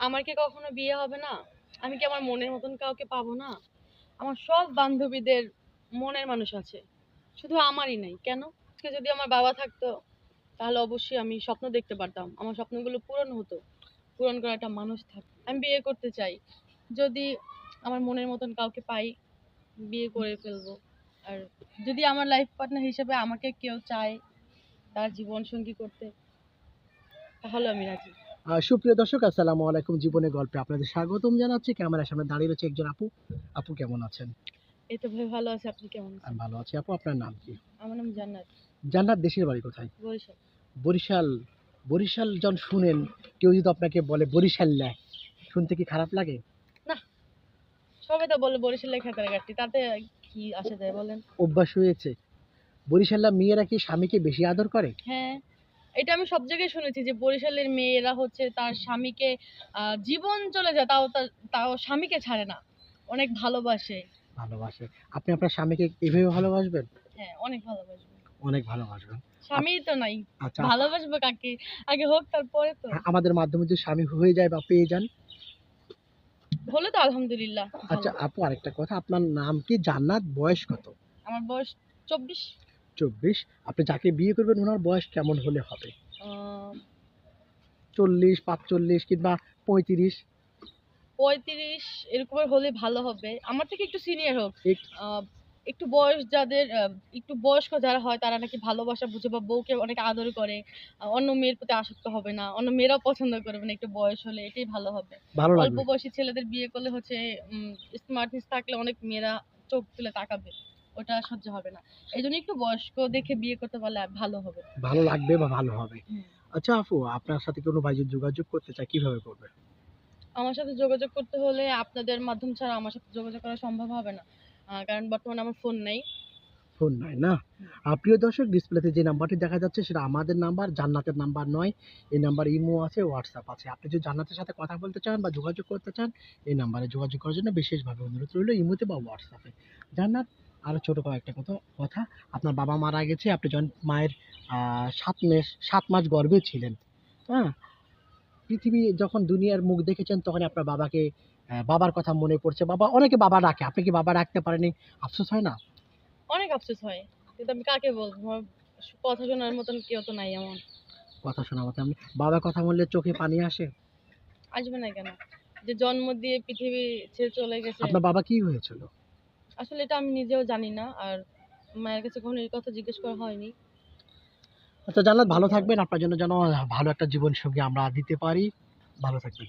আমার কি কখনো বিয়ে হবে না? আমি কি আমার মনের মতন কাউকে পাবো না? আমার সব বান্ধবীদের মনের মানুষ আছে। শুধু আমারই নাই। কেন? যদি আমার বাবা থাকতো, তাহলে অবশ্যই আমি স্বপ্ন দেখতে পারতাম। আমার স্বপ্নগুলো পূরণ হতো। পূরণ করা একটা মানুষ থাক আমি বিয়ে করতে চাই। যদি আমার মনের মতন কাউকে পাই, বিয়ে করে ফেলব। আর যদি আমার লাইফ পার্টনার হিসেবে আমাকে কেউ চায় তার জীবন সঙ্গী করতে, তাহলে আমি রাজি। সুপ্রিয় দর্শক আসসালামু আলাইকুম। জীবনের গল্পে আপনাদের স্বাগতম জানাচ্ছি। ক্যামেরার সামনে দাঁড়িয়ে রয়েছে একজন আপু। আপু কেমন আছেন? এই তো ভাই ভালো আছে। আপনি কেমন আছেন? আমি ভালো আছি। আপু আপনার নাম কি? আমার নাম জান্নাত। জান্নাত দেশের বাড়ি কোথায়? বরিশাল। বরিশাল বরিশাল যখন শুনেন কেউ যদি আপনাকে বলে বরিশাল ল্যাক শুনতে কি খারাপ লাগে? না সবাই তো বলে বরিশাল লেখা করে গাড়ি তাতে কি আসে যায় বলেন? অভ্যাস হয়েছে। বরিশাল্লা মেয়েরা কি স্বামীকে বেশি আদর করে? হ্যাঁ। এটা আমি সব জায়গায় শুনেছি যে বরিশালের মেয়েরা হচ্ছে তার স্বামীকে জীবন চলে যায় তাও তার তাও স্বামীকে ছাড়ে না। অনেক ভালোবাসে। ভালোবাসে। আপনি আপনার স্বামীকে এভাবে ভালোবাসবেন? হ্যাঁ অনেক ভালোবাসবে। অনেক ভালোবাসবেন। স্বামী তো নাই। আচ্ছা। ভালোবাসবো কাকে? আগে হোক তারপরে তো। আমাদের মাধ্যমে যদি স্বামী হয়ে যায় বা পেয়ে যান। হলে তো আলহামদুলিল্লাহ আচ্ছা আপু আরেকটা কথা। আপনার নাম কি? জান্নাত? বয়স কত? আমার বয়স চব্বিশ। চব্বিশ আপনি যাকে বিয়ে করবেন ওনার বয়স কেমন হলে হবে? চল্লিশ পাঁচচল্লিশ কিংবা পঁয়ত্রিশ? পঁয়ত্রিশ এরকমের হলে ভালো হবে। আমার থেকে একটু সিনিয়র হোক। একটু বয়স যাদের একটু বয়স্ক যারা হয় তারা নাকি ভালোবাসা বুঝে বা বউকে অনেক আদর করে। অন্য মেয়ের প্রতি আসক্ত হবে না। অন্য মেয়েরাও পছন্দ করবে না একটু বয়স হলে এটাই ভালো হবে। অল্প বয়সী ছেলেদের বিয়ে করলে হচ্ছে স্মার্টনেস থাকলে অনেক মেয়েরা চোখ তুলে তাকাবে। ওটা সহ্য হবে না। এই জন্য একটু বয়স্ক দেখে বিয়ে করতে পারলে ভালো হবে। ভালো লাগবে বা ভালো হবে? আচ্ছা আপু আপনার সাথে কোনো ভাই যোগাযোগ করতে চায়? কীভাবে করবে? আমার সাথে যোগাযোগ করতে হলে আপনাদের মাধ্যম ছাড়া আমার সাথে যোগাযোগ করা সম্ভব হবে না। কারণ বর্তমানে আমার ফোন নেই। ফোন নয় না? প্রিয় দর্শক ডিসপ্লেতে যে নাম্বারটি দেখা যাচ্ছে সেটা আমাদের নাম্বার জান্নাতের নাম্বার নয়। এই নাম্বার ইমো আছে হোয়াটসঅ্যাপ আছে। আপনি যদি জান্নাতের সাথে কথা বলতে চান বা যোগাযোগ করতে চান এই নাম্বারে যোগাযোগ করার জন্য বিশেষভাবে অনুরোধ রইল ইমোতে বা হোয়াটসঅ্যাপে জান্নাত আরও ছোটো কয়েকটা কথা কথা। আপনার বাবা মারা গেছে আপনি যখন মায়ের সাত মাস সাত মাস গর্ভে ছিলেন হ্যাঁ? পৃথিবী যখন দুনিয়ার মুখ দেখেছেন তখন আপনার বাবাকে বাবার কথা মনে পড়ছে। বাবা অনেকে বাবা ডাকে আপনি কি বাবা ডাকতে পারেনি? আফসোস হয় না? অনেক আফসোস হয় কিন্তু আমি কাকে বলব? কথা শোনার মতন কেউ তো নাই এমন। কথা শোনার মতো আমি বাবার কথা বললে চোখে পানি আসে? আসবে না কেন? যে জন্ম দিয়ে পৃথিবী ছেড়ে চলে গেছে। আপনার বাবা কি হয়েছিল? আসলে এটা আমি নিজেও জানি না, আর মায়ের কাছে কখনো এই কথা জিজ্ঞেস করা হয়নি। আচ্ছা জান্নাত ভালো থাকবেন। আপনার জন্য যেন ভালো একটা জীবন সঙ্গী আমরা দিতে পারি। ভালো থাকবেন।